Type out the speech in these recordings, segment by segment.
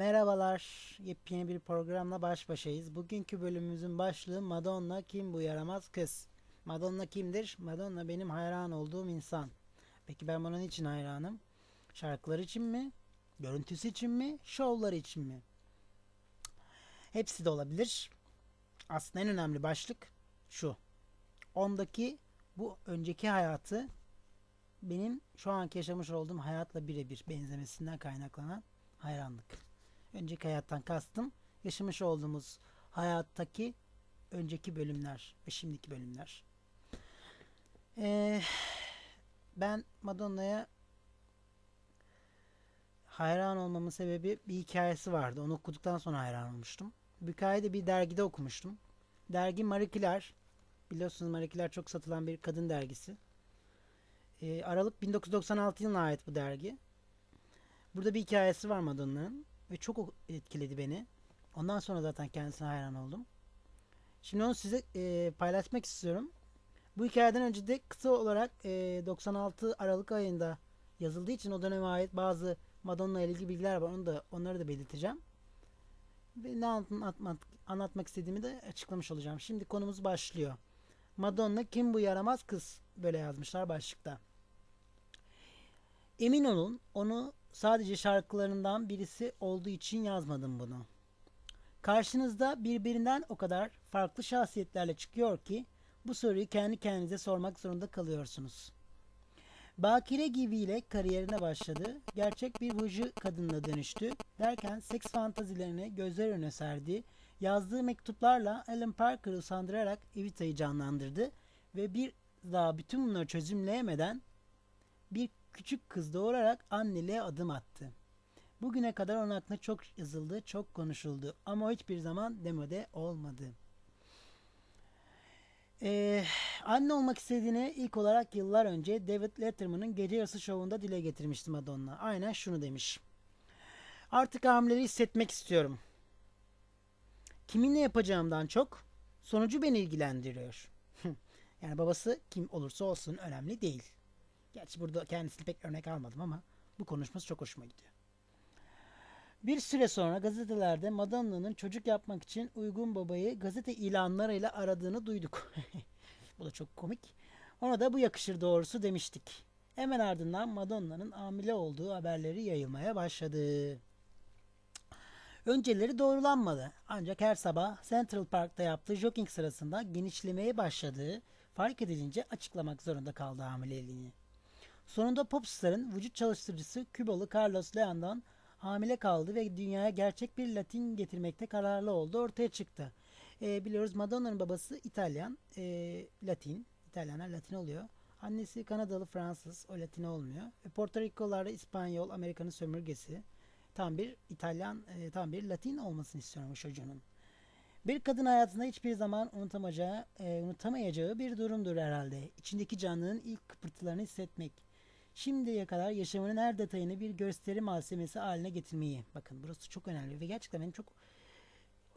Merhabalar. Yepyeni bir programla baş başayız. Bugünkü bölümümüzün başlığı Madonna kim bu yaramaz kız? Madonna kimdir? Madonna benim hayran olduğum insan. Peki ben bunun için hayranım? Şarkıları için mi? Görüntüsü için mi? Şovları için mi? Hepsi de olabilir. Aslında en önemli başlık şu. Ondaki bu önceki hayatı benim şu anki yaşamış olduğum hayatla birebir benzemesinden kaynaklanan hayranlık. Önceki hayattan kastım yaşamış olduğumuz hayattaki önceki bölümler ve şimdiki bölümler. Ee, ben Madonna'ya hayran olmamın sebebi bir hikayesi vardı. Onu okuduktan sonra hayran olmuştum. Bu hikayeyi de bir dergide okumuştum. Dergi Marie Claire. Biliyorsunuz Marie Claire çok satılan bir kadın dergisi. Ee, Aralık 1996 yılına ait bu dergi. Burada bir hikayesi var Madonna'nın ve çok etkiledi beni. Ondan sonra zaten kendisine hayran oldum. Şimdi onu size e, paylaşmak istiyorum. Bu hikayeden önce de kısa olarak e, 96 Aralık ayında yazıldığı için o döneme ait bazı Madonna ile ilgili bilgiler var. Onu da onları da belirteceğim. Ve ne anlatmak, anlatmak istediğimi de açıklamış olacağım. Şimdi konumuz başlıyor. Madonna kim bu yaramaz kız? Böyle yazmışlar başlıkta. Emin olun onu sadece şarkılarından birisi olduğu için yazmadım bunu. Karşınızda birbirinden o kadar farklı şahsiyetlerle çıkıyor ki bu soruyu kendi kendinize sormak zorunda kalıyorsunuz. Bakire gibiyle kariyerine başladı. Gerçek bir vuju kadınla dönüştü. Derken seks fantazilerini gözler önüne serdi. Yazdığı mektuplarla Alan Parker'ı usandırarak Evita'yı canlandırdı. Ve bir daha bütün bunları çözümleyemeden bir küçük kız doğurarak anneliğe adım attı. Bugüne kadar onun hakkında çok yazıldı, çok konuşuldu ama o hiçbir zaman demode olmadı. Ee, anne olmak istediğini ilk olarak yıllar önce David Letterman'ın Gece Yarısı şovunda dile getirmişti Madonna. Aynen şunu demiş. Artık hamleleri hissetmek istiyorum. Kiminle yapacağımdan çok sonucu beni ilgilendiriyor. yani babası kim olursa olsun önemli değil. Gerçi burada kendisini pek örnek almadım ama bu konuşması çok hoşuma gidiyor. Bir süre sonra gazetelerde Madonna'nın çocuk yapmak için uygun babayı gazete ilanlarıyla aradığını duyduk. bu da çok komik. Ona da bu yakışır doğrusu demiştik. Hemen ardından Madonna'nın hamile olduğu haberleri yayılmaya başladı. Önceleri doğrulanmadı. Ancak her sabah Central Park'ta yaptığı jogging sırasında genişlemeye başladığı fark edilince açıklamak zorunda kaldı hamileliğini. Sonunda popstarın vücut çalıştırıcısı Kübalı Carlos Leon'dan hamile kaldı ve dünyaya gerçek bir Latin getirmekte kararlı oldu ortaya çıktı. Ee, biliyoruz Madonna'nın babası İtalyan, e, Latin. İtalyanlar Latin oluyor. Annesi Kanadalı Fransız, o Latin olmuyor. E, Porto Rikolarda İspanyol, Amerika'nın sömürgesi. Tam bir İtalyan, e, tam bir Latin olmasını istiyorum bu çocuğunun. Bir kadın hayatında hiçbir zaman unutamayacağı, e, unutamayacağı bir durumdur herhalde. İçindeki canlının ilk kıpırtılarını hissetmek. Şimdiye kadar yaşamının her detayını bir gösteri malzemesi haline getirmeyi. Bakın burası çok önemli ve gerçekten benim çok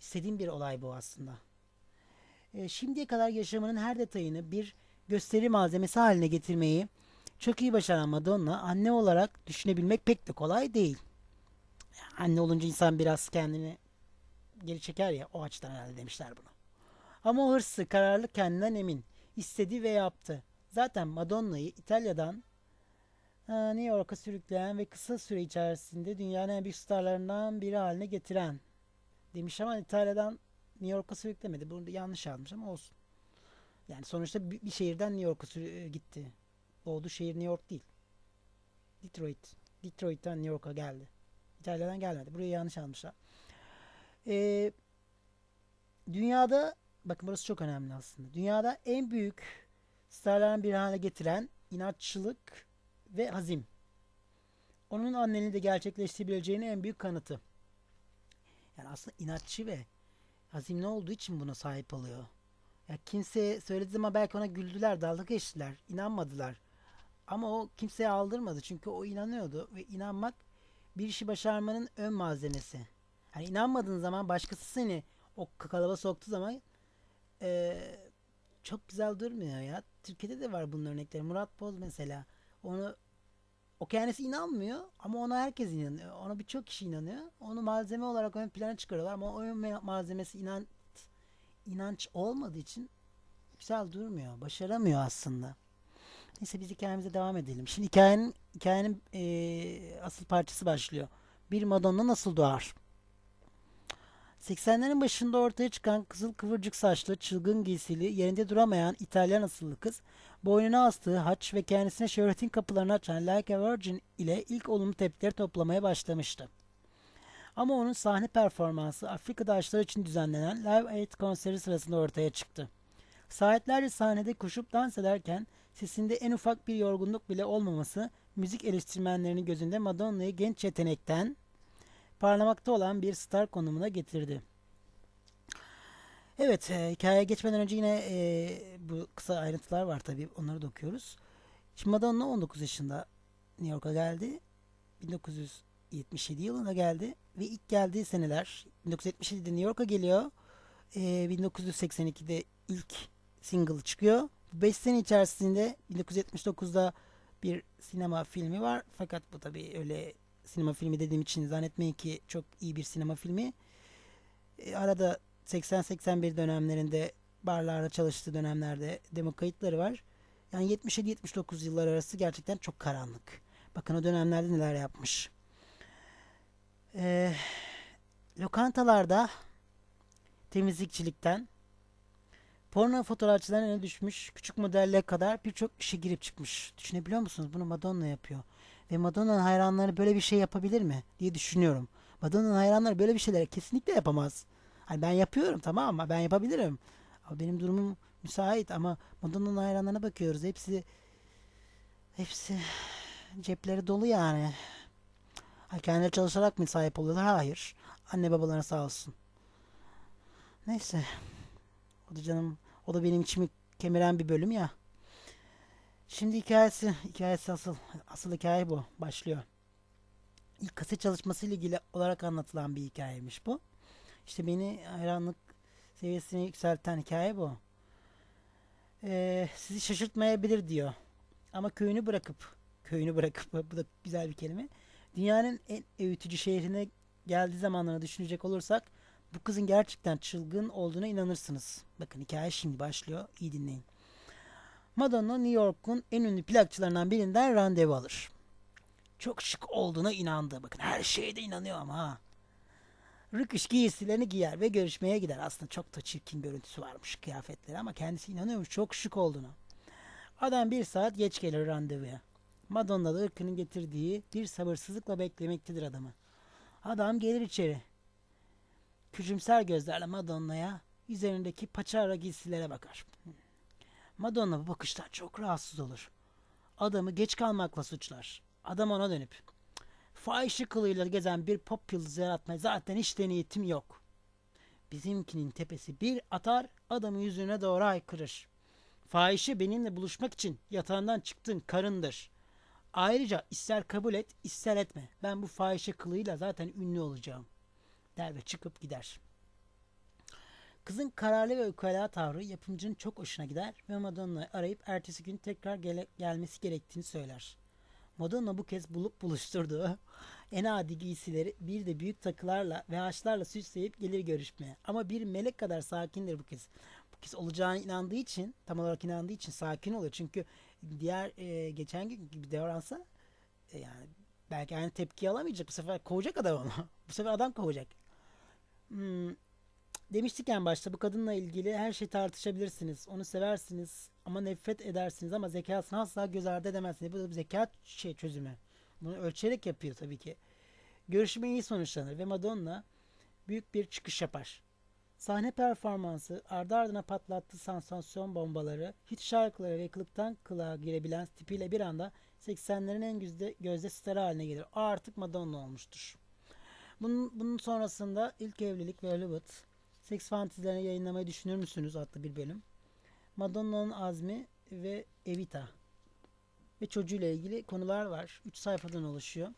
istediğim bir olay bu aslında. E, şimdiye kadar yaşamının her detayını bir gösteri malzemesi haline getirmeyi çok iyi başaran Madonna anne olarak düşünebilmek pek de kolay değil. Anne olunca insan biraz kendini geri çeker ya o açıdan herhalde demişler bunu. Ama o hırsı, kararlı kendinden emin. istedi ve yaptı. Zaten Madonna'yı İtalya'dan New York'a sürükleyen ve kısa süre içerisinde dünyanın en büyük starlarından biri haline getiren demiş ama İtalya'dan New York'a sürüklemedi. Bunu yanlış yazmış ama olsun. Yani sonuçta bir, şehirden New York'a e, gitti. Doğduğu şehir New York değil. Detroit. Detroit'ten New York'a geldi. İtalya'dan gelmedi. Burayı yanlış almışlar. Ee, dünyada bakın burası çok önemli aslında. Dünyada en büyük starların bir hale getiren inatçılık ve hazim. Onun anneliğini de gerçekleştirebileceğinin en büyük kanıtı. Yani aslında inatçı ve hazimli olduğu için buna sahip oluyor. Ya kimseye söylediği zaman belki ona güldüler, dalga geçtiler, inanmadılar. Ama o kimseye aldırmadı çünkü o inanıyordu ve inanmak bir işi başarmanın ön malzemesi. Hani inanmadığın zaman başkası seni o kalıba soktuğu zaman eee, çok güzel durmuyor ya. Türkiye'de de var bunun örnekleri. Murat Boz mesela. Onu o kendisi inanmıyor ama ona herkes inanıyor. Ona birçok kişi inanıyor. Onu malzeme olarak ön plana çıkarıyorlar ama o ön me- malzemesi inan inanç olmadığı için güzel durmuyor. Başaramıyor aslında. Neyse biz hikayemize devam edelim. Şimdi hikayenin hikayenin eee, asıl parçası başlıyor. Bir Madonna nasıl doğar? 80'lerin başında ortaya çıkan kızıl kıvırcık saçlı, çılgın giysili, yerinde duramayan İtalyan asıllı kız, boynuna astığı haç ve kendisine şöhretin kapılarını açan Like a Virgin ile ilk olumlu tepkileri toplamaya başlamıştı. Ama onun sahne performansı Afrika'da açlar için düzenlenen Live Aid konseri sırasında ortaya çıktı. Saatlerce sahnede koşup dans ederken sesinde en ufak bir yorgunluk bile olmaması müzik eleştirmenlerinin gözünde Madonna'yı genç yetenekten parlamakta olan bir star konumuna getirdi. Evet, e, hikayeye geçmeden önce yine e, bu kısa ayrıntılar var tabii. Onları da okuyoruz. Şimdi Madonna 19 yaşında New York'a geldi. 1977 yılında geldi ve ilk geldiği seneler 1977'de New York'a geliyor. E, 1982'de ilk single çıkıyor. Bu 5 sene içerisinde 1979'da bir sinema filmi var. Fakat bu tabii öyle sinema filmi dediğim için zannetmeyin ki çok iyi bir sinema filmi. E, arada 80-81 dönemlerinde barlarda çalıştığı dönemlerde demo kayıtları var. Yani 77-79 yıllar arası gerçekten çok karanlık. Bakın o dönemlerde neler yapmış. E, lokantalarda temizlikçilikten porno fotoğrafçıların önüne düşmüş küçük modelle kadar birçok işe girip çıkmış. Düşünebiliyor musunuz? Bunu Madonna yapıyor. Ve Madonna'nın hayranları böyle bir şey yapabilir mi diye düşünüyorum. Madonna'nın hayranları böyle bir şeyleri kesinlikle yapamaz. Hani ben yapıyorum tamam mı? Ben yapabilirim. Ama benim durumum müsait ama Madonna'nın hayranlarına bakıyoruz. Hepsi hepsi cepleri dolu yani. Ha, kendileri çalışarak mı sahip oluyorlar? Hayır. Anne babalarına sağ olsun. Neyse. O da canım o da benim içimi kemiren bir bölüm ya. Şimdi hikayesi, hikayesi asıl, asıl hikaye bu. Başlıyor. İlk kaset çalışması ile ilgili olarak anlatılan bir hikayemiş bu. İşte beni hayranlık seviyesine yükselten hikaye bu. Ee, sizi şaşırtmayabilir diyor. Ama köyünü bırakıp, köyünü bırakıp, bu da güzel bir kelime. Dünyanın en öğütücü şehrine geldiği zamanları düşünecek olursak bu kızın gerçekten çılgın olduğuna inanırsınız. Bakın hikaye şimdi başlıyor. İyi dinleyin. Madonna New York'un en ünlü plakçılarından birinden randevu alır. Çok şık olduğuna inandı. Bakın her şeye de inanıyor ama ha. Rıkış giysilerini giyer ve görüşmeye gider. Aslında çok da çirkin görüntüsü varmış kıyafetleri ama kendisi inanıyormuş çok şık olduğuna. Adam bir saat geç gelir randevuya. Madonna da ırkının getirdiği bir sabırsızlıkla beklemektedir adamı. Adam gelir içeri. Küçümser gözlerle Madonna'ya üzerindeki paçavra giysilere bakar. Madonna bu bakıştan çok rahatsız olur. Adamı geç kalmakla suçlar. Adam ona dönüp fahişe kılığıyla gezen bir pop yıldızı yaratmaya zaten hiç de niyetim yok. Bizimkinin tepesi bir atar adamın yüzüne doğru haykırır. Fahişe benimle buluşmak için yatağından çıktığın karındır. Ayrıca ister kabul et ister etme. Ben bu fahişe kılığıyla zaten ünlü olacağım. Der ve çıkıp gider. Kızın kararlı ve ukala tavrı yapımcının çok hoşuna gider ve Madonna'yı arayıp ertesi gün tekrar gele- gelmesi gerektiğini söyler. Madonna bu kez bulup buluşturduğu en adi giysileri bir de büyük takılarla ve haçlarla süsleyip gelir görüşmeye. Ama bir melek kadar sakindir bu kez. Bu kez olacağına inandığı için, tam olarak inandığı için sakin oluyor. Çünkü diğer e, geçen gün gibi davransa e, yani belki aynı tepki alamayacak. Bu sefer kovacak adam onu. bu sefer adam kovacak. Hmm, demiştik en başta bu kadınla ilgili her şey tartışabilirsiniz. Onu seversiniz ama nefret edersiniz ama zekasını asla göz ardı edemezsiniz. Bu da bir zeka şey çözümü. Bunu ölçerek yapıyor tabii ki. Görüşme iyi sonuçlanır ve Madonna büyük bir çıkış yapar. Sahne performansı, ardı ardına patlattığı sansasyon bombaları, hit şarkıları ve kılıktan kılığa girebilen tipiyle bir anda 80'lerin en gözde, gözde starı haline gelir. O artık Madonna olmuştur. Bunun, bunun sonrasında ilk evlilik ve Hollywood, seks fantezilerini yayınlamayı düşünür müsünüz adlı bir bölüm. Madonna'nın azmi ve Evita ve çocuğuyla ilgili konular var. 3 sayfadan oluşuyor.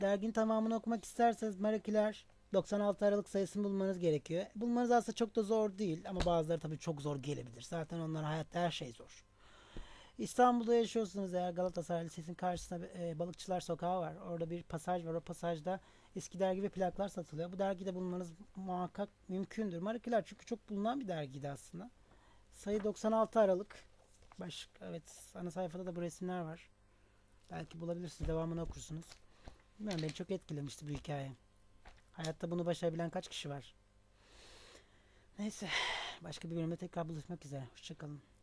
Derginin tamamını okumak isterseniz Marakiler 96 Aralık sayısını bulmanız gerekiyor. Bulmanız aslında çok da zor değil ama bazıları tabii çok zor gelebilir. Zaten onlara hayatta her şey zor. İstanbul'da yaşıyorsunuz eğer Galatasaray Lisesi'nin karşısında e, Balıkçılar Sokağı var. Orada bir pasaj var. O pasajda eski dergi ve plaklar satılıyor. Bu dergide bulmanız muhakkak mümkündür. Markiler çünkü çok bulunan bir dergiydi aslında. Sayı 96 Aralık. Baş, evet ana sayfada da bu resimler var. Belki bulabilirsiniz. Devamını okursunuz. Bilmiyorum beni çok etkilemişti bu hikaye. Hayatta bunu başarabilen kaç kişi var? Neyse. Başka bir bölümde tekrar buluşmak üzere. Hoşçakalın.